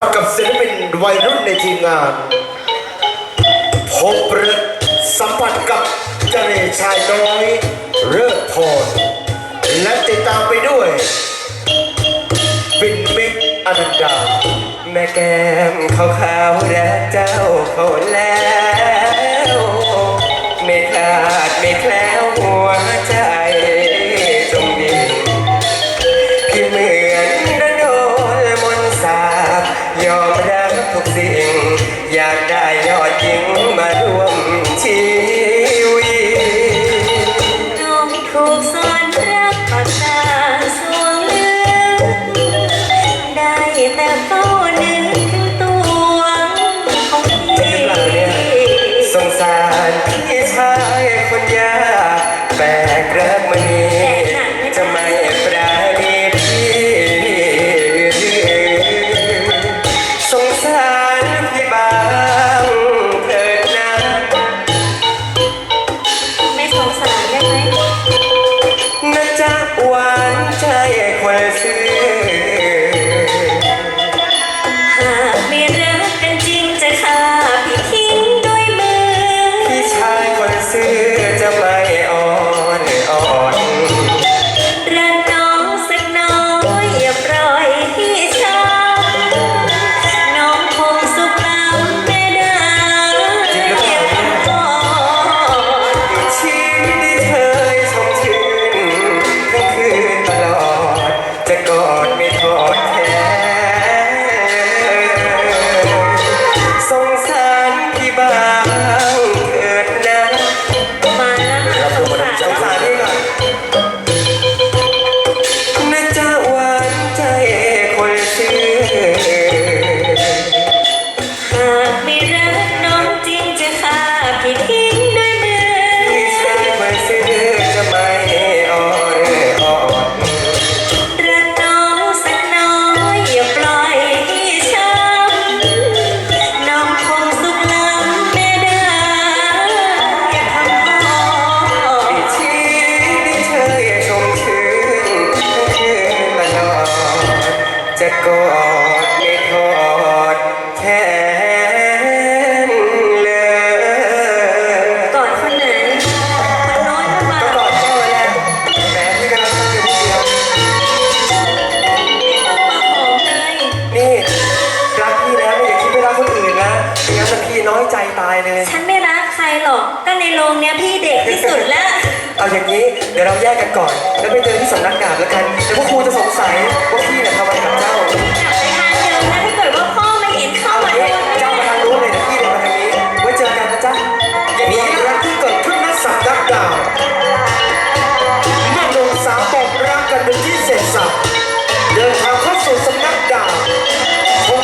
กับศิลปินวัยรุ่นในทีมงานพบเรือสัมผัสกับเจริญชายน้อยเลิกพรและติดตามไปด้วยบินมิกอนันดา แม่แก้มขาวขาวแดงเจ้าเขาแล้ว ไม่ขาดไม่แคล้วหัวเจ้า ยอมรับทุกสิ่ง อยากได้ยอดหญิงมาร่วม สักพี่น้อยใจตายเลย ฉันไม่รักใครหรอกตั้งในโรงเนี้ยพี่เด็กที่สุดแล้ว เอาอย่างนี้ เดี๋ยวเราแยกกันก่อน แล้วไปเจอที่สำนักงานแล้วกัน เดี๋ยวพวกครูจะสงสัย